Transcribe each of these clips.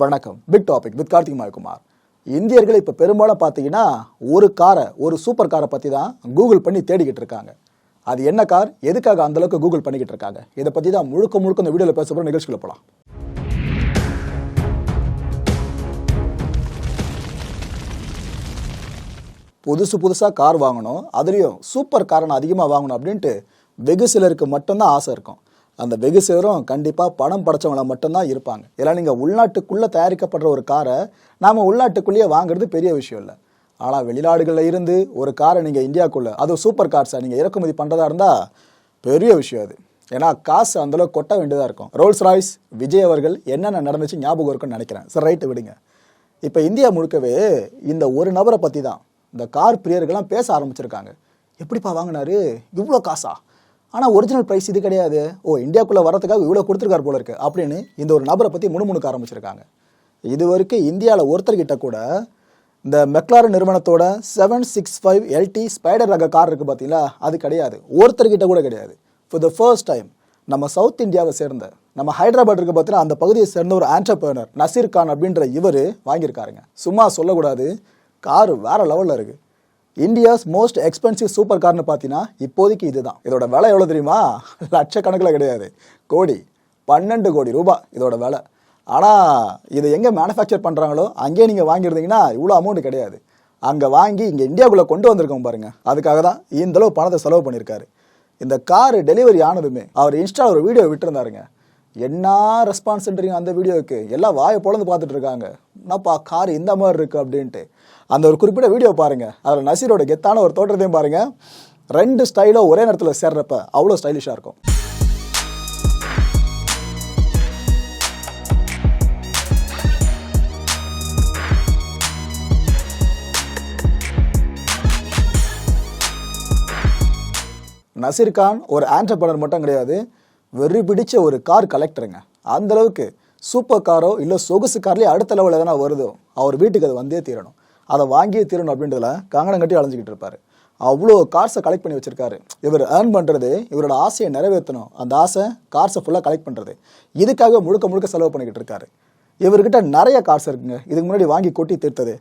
வணக்கம். Big topic with Karthik Mayakumar. இந்தியர்கள் இப்போ பெரும்பாலும் பார்த்தீங்கன்னா ஒரு காரை ஒரு சூப்பர் காரை பற்றி தான் கூகுள் பண்ணி தேடிக்கிட்டு இருக்காங்க. அது என்ன கார்? எதுக்காக அந்த அளவுக்கு கூகுள் பண்ணிக்கிட்டு இருக்காங்க? இதை பற்றி தான் முழுக்க முழுக்க இந்த வீடியோவில் பேச போகிற நிகழ்ச்சிக்குள்ள போகலாம் புதுசு புதுசாக கார் வாங்கணும். அதுலேயும் சூப்பர் காரை நான் அதிகமாக வாங்கணும் அப்படின்ட்டு வெகு சிலருக்கு மட்டும்தான் ஆசை இருக்கும். அந்த வெகு சேரும் கண்டிப்பாக பணம் படைச்சவங்கள மட்டும்தான் இருப்பாங்க. ஏன்னா நீங்கள் உள்நாட்டுக்குள்ளே தயாரிக்கப்படுற ஒரு காரை நாம் உள்நாட்டுக்குள்ளேயே வாங்குறது பெரிய விஷயம் இல்லை. ஆனால் வெளிநாடுகளில் இருந்து ஒரு காரை நீங்கள் இந்தியாவுக்குள்ளே அதுவும் சூப்பர் கார்ஸை நீங்கள் இறக்குமதி பண்ணுறதா இருந்தால் பெரிய விஷயம் அது. ஏன்னா காசு அந்தளவுக்கு கொட்ட வேண்டியதாக இருக்கும். ரோல்ஸ் ராய்ஸ் விஜய் அவர்கள் என்னென்ன நடந்துச்சு ஞாபகம் இருக்குன்னு நினைக்கிறேன். சரி ரைட்டு விடுங்க. இப்போ இந்தியா முழுக்கவே இந்த ஒரு நபரை பற்றி தான் இந்த கார் பிரியர்கள்லாம் பேச ஆரம்பிச்சிருக்காங்க. எப்படிப்பா வாங்கினாரு? இவ்வளோ காசா? ஆனால் ஒரிஜினல் ப்ரைஸ் இது கிடையாது. ஓ இந்தியாக்குள்ளே வரதுக்காக இவ்வளோ கொடுத்துருக்காரு போல இருக்கு அப்படின்னு இந்த ஒரு நபரை பற்றி முணுமுணுக்க ஆரம்பிச்சிருக்காங்க. இது வரைக்கும் இந்தியாவில் ஒருத்தர்கிட்ட கூட இந்த மெக்லாரன் நிறுவனத்தோட seven six five LT spider ரக கார் இருக்குது பார்த்தீங்களா அது கிடையாது. ஒருத்தர்கிட்ட கூட கிடையாது. ஃபார் த ஃபர்ஸ்ட் டைம் நம்ம சவுத் இந்தியாவை சேர்ந்த நம்ம ஹைதராபாத் இருக்க பார்த்தீங்கன்னா அந்த பகுதியை சேர்ந்த ஒரு ஆண்டர்பிரனர் நசீர் கான் அப்படின்ற இவர் வாங்கியிருக்காருங்க. சும்மா சொல்லக்கூடாது. கார் வேறு லெவலில் இருக்குது இந்தியாஸ் மோஸ்ட் எக்ஸ்பென்சிவ் சூப்பர் கார்னு பார்த்தீங்கன்னா இப்போதைக்கு இதுதான். இதோட விலை எவ்வளோ தெரியுமா? லட்சக்கணக்கில் கிடையாது. கோடி பன்னெண்டு கோடி ரூபாய் இதோட விலை. ஆனால் இதை எங்கே மேனுஃபேக்சர் பண்ணுறாங்களோ அங்கேயே நீங்கள் வாங்கியிருந்தீங்கன்னா இவ்வளோ அமௌண்ட் கிடையாது. அங்கே வாங்கி இங்கே இந்தியாவுக்குள்ளே கொண்டு வந்திருக்கோம் பாருங்கள் அதுக்காக தான் இந்த அளவு பணத்தை செலவு பண்ணியிருக்காரு. இந்த கார் டெலிவரி ஆனதுமே அவர் இன்ஸ்டா ஒரு வீடியோ விட்டுருந்தாருங்க. என்ன ரெஸ்பான்ஸ்ன்றீங்க அந்த வீடியோவுக்கு எல்லாம் வாயை பொழந்து பார்த்துட்டு இருக்காங்க. என்னப்பா கார் இந்த மாதிரி இருக்குது அப்படின்ட்டு. அந்த ஒரு குறிப்பிட்ட வீடியோ பாருங்கள் அதில் நசீரோட கெத்தான ஒரு தோற்றத்தையும் பாருங்கள் ரெண்டு ஸ்டைலும் ஒரே நேரத்தில் சேர்றப்ப அவ்வளோ ஸ்டைலிஷாக இருக்கும். நசீர் கான் ஒரு ஆண்டர்பனர் மட்டும் கிடையாது. வெறி பிடிச்ச ஒரு கார் கலெக்டருங்க அந்த அளவுக்கு சூப்பர் காரோ இல்லை சொகுசு கார்லேயே அடுத்த லெவலில் எதனா வருதோ அவர் வீட்டுக்கு அது வந்தே தீரணும். அதை வாங்கியே தீரணும் அப்படின்றதுல காங்கணம் கட்டி அலைஞ்சிக்கிட்டு இருப்பார். அவ்வளோ கார்ஸை கலெக்ட் பண்ணி வச்சிருக்காரு. இவர் ஏர்ன் பண்ணுறது இவரோட ஆசையை நிறைவேற்றணும். அந்த ஆசை கார்ஸை ஃபுல்லாக கலெக்ட் பண்ணுறது இதுக்காக முழுக்க முழுக்க செலவு பண்ணிக்கிட்டு இருக்காரு. இவர்கிட்ட நிறைய கார்ஸ் இருக்குங்க. இதுக்கு முன்னாடி வாங்கி கொட்டி தீர்த்தது.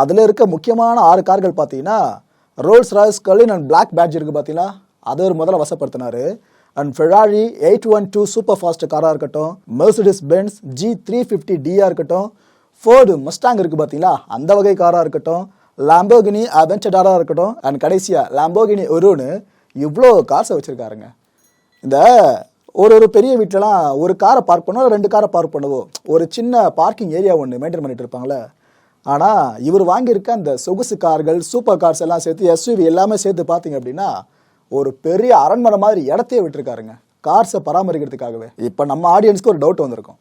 அதில் இருக்க முக்கியமான ஆறு கார்கள் பார்த்தீங்கன்னா Rolls Royce Cullinan and black badge இருக்குது பார்த்தீங்கன்னா அதை ஒரு முதல்ல வசப்படுத்தினாரு. And Ferrari eight one two super fast காராக இருக்கட்டும் Mercedes Benz G three fifty டியாக இருக்கட்டும் ஃபோர்டு மஸ்டாங் இருக்குது பார்த்தீங்களா? அந்த வகை காராக இருக்கட்டும் லாம்போகினி அவென்டடாராக இருக்கட்டும் அண்ட் கடைசியாக லாம்போகினி ஒருன்னு இவ்வளோ காசை வச்சுருக்காருங்க. இந்த ஒரு ஒரு பெரிய வீட்டிலலாம் ஒரு காரை பார்க் பண்ணுவோம் ரெண்டு காரை பார்க் பண்ணுவோம். ஒரு சின்ன பார்க்கிங் ஏரியா ஒன்று மெயின்டைன் பண்ணிட்டு இருப்பாங்களே ஆனால் இவர் வாங்கியிருக்க அந்த சொகுசு கார்கள் சூப்பர் கார்ஸ் எல்லாம் சேர்த்து எஸ்யூவி எல்லாமே சேர்த்து பார்த்தீங்க அப்படின்னா ஒரு பெரிய அரண்மனை மாதிரி இடத்தையே விட்டுருக்காருங்க. கார்ஸை பராமரிக்கிறதுக்காகவே. இப்போ நம்ம ஆடியன்ஸ்க்கு ஒரு டவுட் வந்திருக்கும்.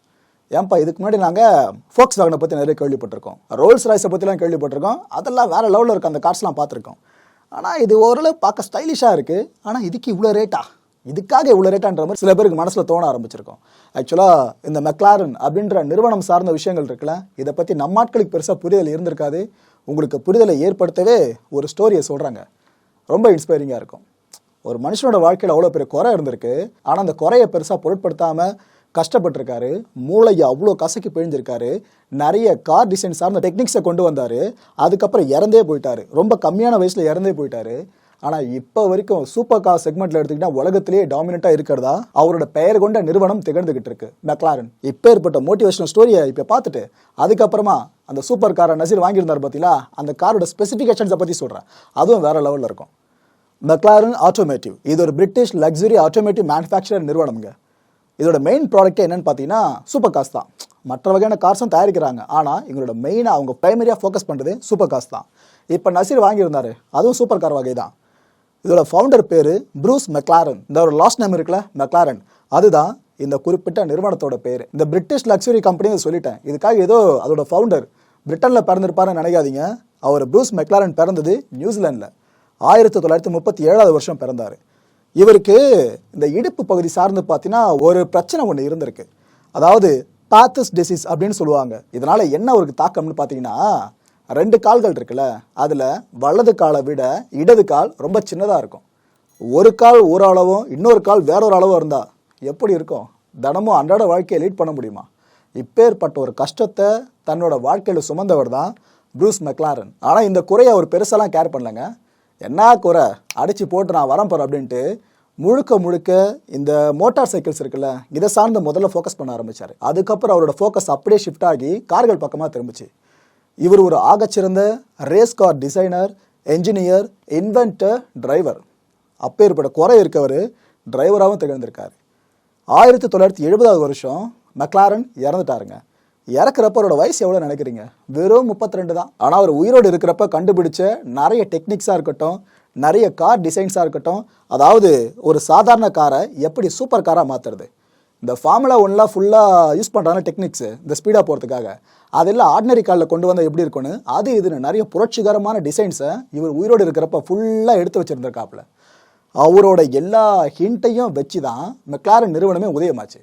ஏன்பா இதுக்கு முன்னாடி நாங்கள் ஃபோக்ஸ் வேகனை பற்றி நிறைய கேள்விப்பட்டிருக்கோம். ரோல்ஸ் ராய்ஸை பற்றிலாம் கேள்விப்பட்டிருக்கோம். அதெல்லாம் வேறு லெவலில் இருக்க அந்த கார்ஸ்லாம் பார்த்துருக்கோம். ஆனால் இது ஓரளவு பார்க்க ஸ்டைலிஷாக இருக்குது ஆனால் இதுக்கு இவ்வளோ ரேட்டா இதுக்காக இவ்வளோ ரேட்டான்ற மாதிரி சில பேருக்கு மனசில் தோண ஆரம்பிச்சிருக்கோம். ஆக்சுவலாக இந்த மெக்லாரன் அப்படின்ற நிறுவனம் சார்ந்த விஷயங்கள் இருக்குல்ல இதை பற்றி நம்ம ஆட்களுக்கு பெருசாக புரிதல் இருந்திருக்காது. உங்களுக்கு புரிதலை ஏற்படுத்தவே ஒரு ஸ்டோரியை சொல்கிறாங்க ரொம்ப இன்ஸ்பைரிங்காக இருக்கும். ஒரு மனுஷனோட வாழ்க்கையில் அவ்வளோ பெரிய குறை இருந்திருக்கு. ஆனால் அந்த குறையை பெருசாக பொருட்படுத்தாமல் கஷ்டப்பட்டிருக்காரு. மூளையை அவ்வளோ கசக்கி பிழிஞ்சிருக்காரு. நிறைய கார் டிசைன் சார்ந்த டெக்னிக்ஸை கொண்டு வந்தார். அதுக்கப்புறம் இறந்தே போயிட்டாரு. ரொம்ப கம்மியான வயசில் இறந்தே போயிட்டார். ஆனால் இப்போ வரைக்கும் சூப்பர் கார் செக்மெண்ட்டில் எடுத்துக்கிட்டால் உலகத்திலேயே டாமினண்ட்டாக இருக்கிறதா? அவரோட பெயர் கொண்ட நிறுவனம் திகழ்ந்துகிட்டு இருக்கு. மெக்லாரன் இப்போ ஏற்பட்ட மோட்டிவேஷனல் ஸ்டோரியை இப்போ பார்த்துட்டு அதுக்கப்புறமா அந்த சூப்பர் காரை நசீர் வாங்கியிருந்தார் பார்த்தீங்களா? அந்த காரோட ஸ்பெசிஃபிகேஷன்ஸை பற்றி சொல்கிறேன் அதுவும் வேறு லெவலில் இருக்கும். மெக்லாரன் ஆட்டோமேட்டிவ் இது ஒரு பிரிட்டிஷ் லக்ஸுரி ஆட்டோமேட்டிவ் மேனுஃபேக்சரர் நிறுவனம்ங்க. இதோட மெயின் ப்ராடக்ட்டே என்னன்னு பார்த்தீங்கன்னா சூப்பர் காஸ் தான். மற்ற வகையான கார்ஸும் தயாரிக்கிறாங்க. ஆனால் எங்களோட மெயினாக அவங்க ப்ரைமரியாக ஃபோக்கஸ் பண்ணுறது சூப்பர் காஸ் தான். இப்போ நசீர் வாங்கியிருந்தாரு. அதுவும் சூப்பர் கார் வகை தான். இதோட ஃபவுண்டர் பேர் ப்ரூஸ் மெக்லாரன் இந்த ஒரு லாஸ்ட் நேம் இருக்குல்ல? மெக்லாரன் அதுதான் இந்த குறிப்பிட்ட நிறுவனத்தோட பேர். இந்த பிரிட்டிஷ் லக்ஸுரி கம்பெனி சொல்லிட்டேன். இதுக்காக ஏதோ அதோட ஃபவுண்டர் பிரிட்டனில் பிறந்திருப்பாருன்னு நினைக்காதீங்க. அவர் ப்ரூஸ் மெக்லாரன் பிறந்தது நியூசிலாண்டில் ஆயிரத்தி தொள்ளாயிரத்தி முப்பத்தி ஏழாவது வருஷம் பிறந்தார். இவருக்கு இந்த இடுப்பு பகுதி சார்ந்து பார்த்தீங்கன்னா ஒரு பிரச்சனை ஒன்று இருந்திருக்கு. அதாவது பாத்தஸ் டிசீஸ் அப்படின்னு சொல்லுவாங்க. இதனால் என்ன அவருக்கு தாக்கம்னு பார்த்தீங்கன்னா ரெண்டு கால்கள் இருக்குல்ல அதில் வலது காலை விட இடது கால் ரொம்ப சின்னதாக இருக்கும். ஒரு கால் ஒரு அளவும் இன்னொரு கால் வேற ஒரு அளவும் இருந்தால் எப்படி இருக்கும்? தினமும் அன்றாட வாழ்க்கையை லீட் பண்ண முடியுமா? இப்பேற்பட்ட ஒரு கஷ்டத்தை தன்னோட வாழ்க்கையில் சுமந்தவர் தான் ப்ரூஸ் மெக்லாரன். ஆனால் இந்த குறையை அவர் பெருசெல்லாம் கேர் பண்ணலங்க. என்ன குறை? அடிச்சு போட்டு நான் வரேன் போகிறேன் அப்படின்ட்டு முழுக்க முழுக்க இந்த மோட்டார் சைக்கிள்ஸ் இருக்குல்ல இதை சார்ந்து முதல்ல ஃபோக்கஸ் பண்ண ஆரம்பிச்சார். அதுக்கப்புறம் அவரோட ஃபோக்கஸ் அப்படியே ஷிஃப்ட் ஆகி கார்கள் பக்கமாக திரும்பிச்சு. இவர் ஒரு ஆகச்சிறந்த race car designer engineer inventor driver அப்பேற்பட்ட குறை இருக்கவர் டிரைவராகவும் திகழ்ந்திருக்கார். ஆயிரத்தி தொள்ளாயிரத்தி எழுபதாவது வருஷம் மெக்லாரன் இறந்துட்டாருங்க. இறக்குறப்ப அவரோட வயசு எவ்வளோ நினைக்கிறீங்க? வெறும் முப்பத்தி ரெண்டு தான். ஆனால் அவர் உயிரோடு இருக்கிறப்ப கண்டுபிடிச்ச நிறைய டெக்னிக்ஸாக இருக்கட்டும் நிறைய கார் டிசைன்ஸாக இருக்கட்டும் அதாவது ஒரு சாதாரண காரை எப்படி சூப்பர் காராக மாற்றுறது இந்த ஃபார்முலா ஒன்லாம் ஃபுல்லாக யூஸ் பண்ணுறாங்க டெக்னிக்ஸு இந்த ஸ்பீடாக போகிறதுக்காக அதெல்லாம் ஆர்டினரி காலில் கொண்டு வந்தால் எப்படி இருக்கும்னு அது இதுன்னு நிறைய புரட்சிகரமான டிசைன்ஸை இவர் உயிரோடு இருக்கிறப்ப ஃபுல்லாக எடுத்து வச்சுருந்துருக்காப்புல. அவரோட எல்லா ஹிண்ட்டையும் வச்சு தான் மெக்லாரன் நிறுவனமே உதயமாச்சு.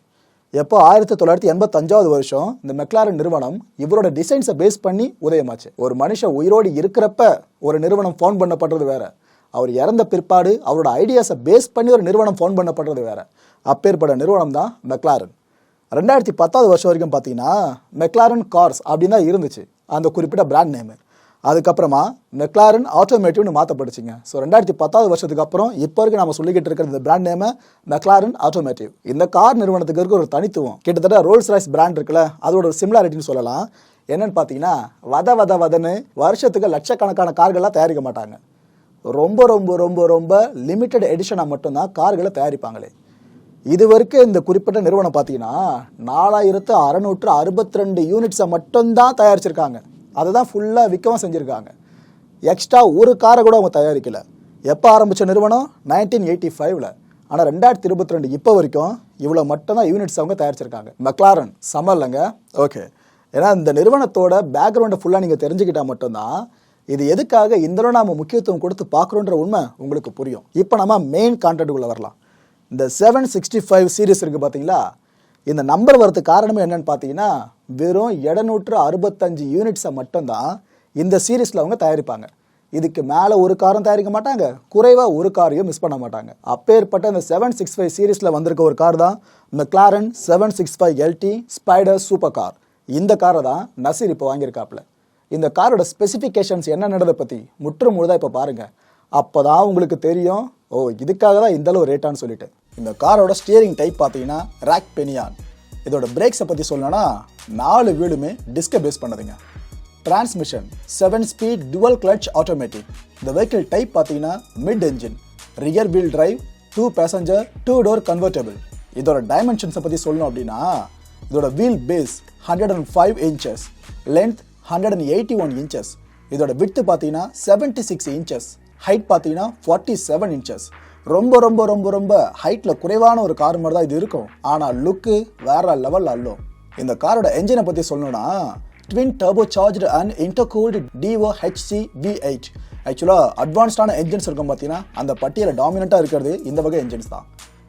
எப்போ ஆயிரத்தி தொள்ளாயிரத்தி எண்பத்தஞ்சாவது வருஷம் இந்த மெக்லாரன் நிறுவனம் இவரோட டிசைன்ஸை பேஸ் பண்ணி உதயமாச்சு. ஒரு மனுஷன் உயிரோடு இருக்கிறப்ப ஒரு நிறுவனம் ஃபோன் பண்ணப்படுறது வேற. அவர் இறந்த பிற்பாடு அவரோட ஐடியாஸை பேஸ் பண்ணி ஒரு நிறுவனம் ஃபோன் பண்ணப்படுறது வேற. அப்பேற்பட்ட நிறுவனம் தான் மெக்லாரன். ரெண்டாயிரத்தி பத்தாவது வருஷம் வரைக்கும் பார்த்தீங்கன்னா மெக்லாரன் கார்ஸ் அப்படின்னு தான் இருந்துச்சு. அந்த குறிப்பிட்ட பிராண்ட் நேமு அதுக்கப்புறமா மெக்லாரன் ஆட்டோமேட்டிவ்னு மாற்றப்படுச்சுங்க ஸோ ரெண்டாயிரத்தி பத்தாவது வருஷத்துக்கு அப்புறம் இப்போ வரைக்கும் நம்ம சொல்லிக்கிட்டு இருக்கிற இந்த பிராண்ட் நேம மெக்லாரன் ஆட்டோமேட்டிவ் இந்த கார் நிறுவனத்துக்கு இருக்க ஒரு தனித்துவம் கிட்டத்தட்ட ரோல்ஸ் ரைஸ் பிராண்ட் இருக்குல்ல அதோட ஒரு சிமிலாரிட்டின்னு சொல்லலாம். என்னன்னு பார்த்தீங்கன்னா வத வத வதன்னு வருஷத்துக்கு லட்சக்கணக்கான கார்கள்லாம் தயாரிக்க மாட்டாங்க. ரொம்ப ரொம்ப ரொம்ப ரொம்ப லிமிட்டெட் எடிஷனாக மட்டும்தான் கார்களை தயாரிப்பாங்களே. இது வரைக்கும் இந்த குறிப்பிட்ட நிறுவனம் பார்த்தீங்கன்னா நாலாயிரத்து அறநூற்று அறுபத்தி ரெண்டு யூனிட்ஸை மட்டும்தான் தயாரிச்சிருக்காங்க. அதை தான் ஃபுல்லாக விற்கவும் செஞ்சுருக்காங்க. எக்ஸ்ட்ரா ஒரு காரை கூட அவங்க தயாரிக்கலை. எப்போ ஆரம்பித்த நிறுவனம்? நைன்டீன் எயிட்டி ஃபைவ்ல ஆனால் ரெண்டாயிரத்தி இருபத்தி ரெண்டு இப்போ வரைக்கும் இவ்வளோ மட்டும்தான் யூனிட்ஸ் அவங்க தயாரிச்சிருக்காங்க. மெக்லாரன் சம இல்லைங்க ஓகே ஏன்னா இந்த நிறுவனத்தோட பேக்ரவுண்டை ஃபுல்லாக நீங்கள் தெரிஞ்சுக்கிட்டால் மட்டும்தான் இது எதுக்காக இந்த நாம முக்கியத்துவம் கொடுத்து பார்க்குறோன்ற உண்மை உங்களுக்கு புரியும். இப்போ நம்ம மெயின் கான்டென்ட்டுக்குள்ளே வரலாம். இந்த செவன் சிக்ஸ்டி ஃபைவ் சீரீஸ் இருக்குது பார்த்தீங்களா இந்த நம்பர் வரது காரணமே என்னன்னு பார்த்தீங்கன்னா வெறும் எழுநூற்று அறுபத்தஞ்சு யூனிட்ஸை மட்டும்தான் இந்த சீரீஸில் அவங்க தயாரிப்பாங்க. இதுக்கு மேலே ஒரு காரும் தயாரிக்க மாட்டாங்க. குறைவாக ஒரு காரையும் மிஸ் பண்ண மாட்டாங்க. அப்பேற்பட்ட இந்த செவன் சிக்ஸ் ஃபைவ் சீரீஸில் வந்திருக்க ஒரு கார் தான் McLaren seven six five LT spider super car இந்த காரை தான் நசீர் இப்போ வாங்கியிருக்காப்புல. இந்த காரோட ஸ்பெசிஃபிகேஷன்ஸ் என்னன்றதை பற்றி முற்று முழுதாக இப்போ பாருங்கள் அப்போ தான் உங்களுக்கு தெரியும். ஓ இதுக்காக தான் இந்தளவு ரேட்டான்னு சொல்லிட்டு. இந்த காரோட ஸ்டியரிங் டைப் பார்த்தீங்கன்னா ரேக் பெனியான் இதோட பிரேக்ஸை பற்றி சொல்லணும்னா நாலு வீலுமே டிஸ்கை base பண்ணதுங்க. Transmission seven speed dual clutch automatic இந்த வெஹிக்கிள் டைப் பார்த்தீங்கன்னா mid engine rear wheel drive two passenger two door convertible இதோட டைமென்ஷன்ஸை பற்றி சொல்லணும் அப்படின்னா இதோட wheel base hundred and five inches length hundred and eighty one inches இதோட width பார்த்தீங்கன்னா செவன்ட்டி சிக்ஸ் இன்ச்சஸ் ஹைட் பார்த்தீங்கன்னா ஃபார்ட்டி செவன் இன்ச்சஸ் ரொம்ப ரொம்ப ரொம்ப ரொம்ப ஹைட்டில் குறைவான ஒரு கார் மாதிரி தான் இது இருக்கும். ஆனால் லுக்கு வேற லெவல் அல்லோ இந்த காரோட என்ஜினை பற்றி சொல்லணும்னா twin turbo charged and intercooled DOHC V eight ஆக்சுவலாக அட்வான்ஸ்டான என்ஜின்ஸ் இருக்கும் பார்த்தீங்கன்னா அந்த பட்டியலில் டாமினண்ட்டாக இருக்கிறது இந்த வகை என்ஜின்ஸ் தான்.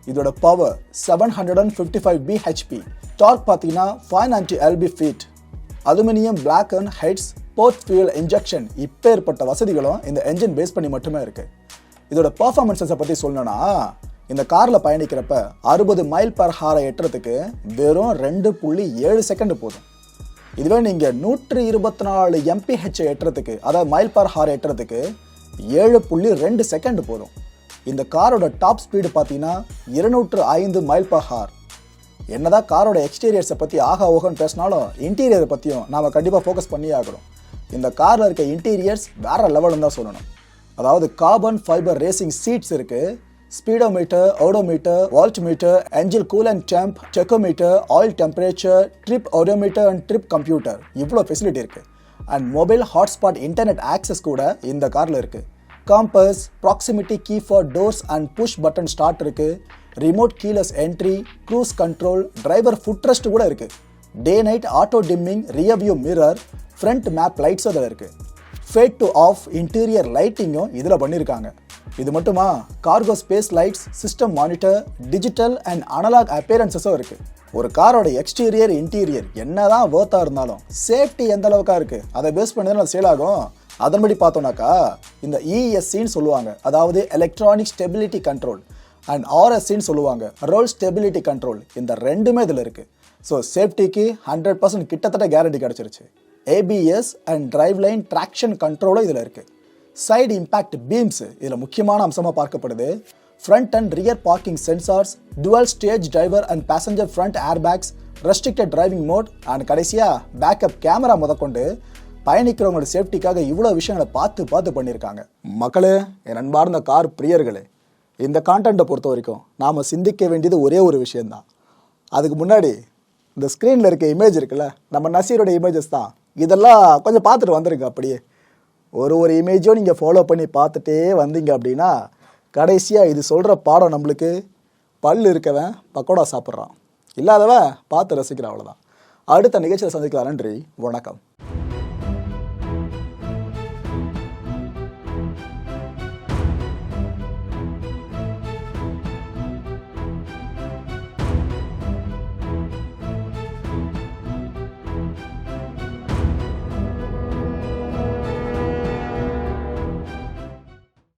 இதோட power seven hundred and fifty five BHP torque பார்த்தீங்கன்னா five ninety LB feet aluminium block and heads port fuel injection இப்பேற்பட்ட வசதிகளும் இந்த என்ஜின் பேஸ் பண்ணி மட்டுமே இருக்குது இதோட பர்ஃபார்மன்ஸஸை பற்றி சொல்லணும்னா இந்த காரில் பயணிக்கிறப்ப அறுபது மைல் பர் ஹாரை எட்டுறதுக்கு வெறும் ரெண்டு புள்ளி ஏழு செகண்ட் போதும். இதுவே நீங்கள் நூற்றி இருபத்தி நாலு எம்பிஹெச் எட்டுறதுக்கு அதாவது மைல் பர் ஹார் எட்டுறதுக்கு ஏழு புள்ளி ரெண்டு செகண்ட் போதும். இந்த காரோட டாப் ஸ்பீடு பார்த்தீங்கன்னா இருநூற்று ஐந்து மைல் பர் ஹார் என்னதான் காரோட எக்ஸ்டீரியர்ஸை பற்றி ஆகா ஓகன்னு பேசினாலும் இன்டீரியரை பற்றியும் நாம் கண்டிப்பாக ஃபோக்கஸ் பண்ணியே ஆகணும். இந்த காரில் இருக்க இன்டீரியர்ஸ் வேறு லெவலுன்னு தான் சொல்லணும். அதாவது கார்பன் ஃபைபர் ரேசிங் சீட்ஸ் இருக்கு. Speedometer odometer volt meter engine cool and temp tachometer oil temperature trip odometer and trip computer இவ்வளோ ஃபெசிலிட்டி இருக்கு. And mobile hotspot internet access கூட இந்த காரில் இருக்கு. Compass proximity key for doors and push button start இருக்கு. Remote keyless entry cruise control driver foot rest கூட இருக்கு. Day night auto dimming rear mirror front map லைட்ஸும் அதில் இருக்குது ஃபேட் டு ஆஃப் இன்டீரியர் லைட்டிங்கும் இதில் பண்ணியிருக்காங்க இது மட்டுமா? Cargo space lights system monitor digital and analog அப்பேரன்சஸும் இருக்குது ஒரு காரோட எக்ஸ்டீரியர் இன்டீரியர் என்னதான் ஒர்த்தாக இருந்தாலும் சேஃப்டி எந்த அளவுக்கா இருக்குது அதை பேஸ் பண்ணி தான் சேல் ஆகும்? அதன்படி பார்த்தோம்னாக்கா இந்த இஎஸ்சின்னு சொல்லுவாங்க. அதாவது எலக்ட்ரானிக் ஸ்டெபிலிட்டி கண்ட்ரோல் அண்ட் ஆர்எஸ்சின்னு சொல்லுவாங்க. ரோல் ஸ்டெபிலிட்டி கண்ட்ரோல் இந்த ரெண்டுமே இதில் இருக்குது ஸோ சேஃப்டிக்கு ஹண்ட்ரட் பர்சன்ட் கிட்டத்தட்ட கேரண்டி கிடச்சிருச்சு. ABS and drive line traction கண்ட்ரோலும் இதில் இருக்குது சைடு இம்பேக்ட் பீம்ஸ் இதில் முக்கியமான அம்சமாக பார்க்கப்படுது. Front and rear parking sensors dual stage driver and passenger front airbags restricted driving mode and கடைசியாக பேக்கப் கேமரா முதற்கொண்டு பயணிக்கிறவங்களோட சேஃப்டிக்காக இவ்வளோ விஷயங்களை பார்த்து பார்த்து பண்ணியிருக்காங்க. மக்களே என் அன்பார்ந்த கார் பிரியர்களே இந்த கான்டென்ட்டை பொறுத்த வரைக்கும் நாம் சிந்திக்க வேண்டியது ஒரே ஒரு விஷயந்தான் அதுக்கு முன்னாடி இந்த ஸ்க்ரீனில் இருக்க இமேஜ் இருக்குல்ல நம்ம நசீரோட இமேஜஸ் தான். இதெல்லாம் கொஞ்சம் பார்த்துட்டு வந்துருங்க அப்படியே. ஒரு ஒரு இமேஜும் நீங்கள் ஃபாலோ பண்ணி பார்த்துட்டே வந்தீங்க அப்படின்னா கடைசியாக இது சொல்கிற பாடம் நம்மளுக்கு பல் இருக்கவன் பக்கோடா சாப்பிட்றான். இல்லாதவன் பார்த்து ரசிக்கிறான் அவ்வளோதான் அடுத்த நிகழ்ச்சியில் சந்திக்கலாம். நன்றி. வணக்கம்.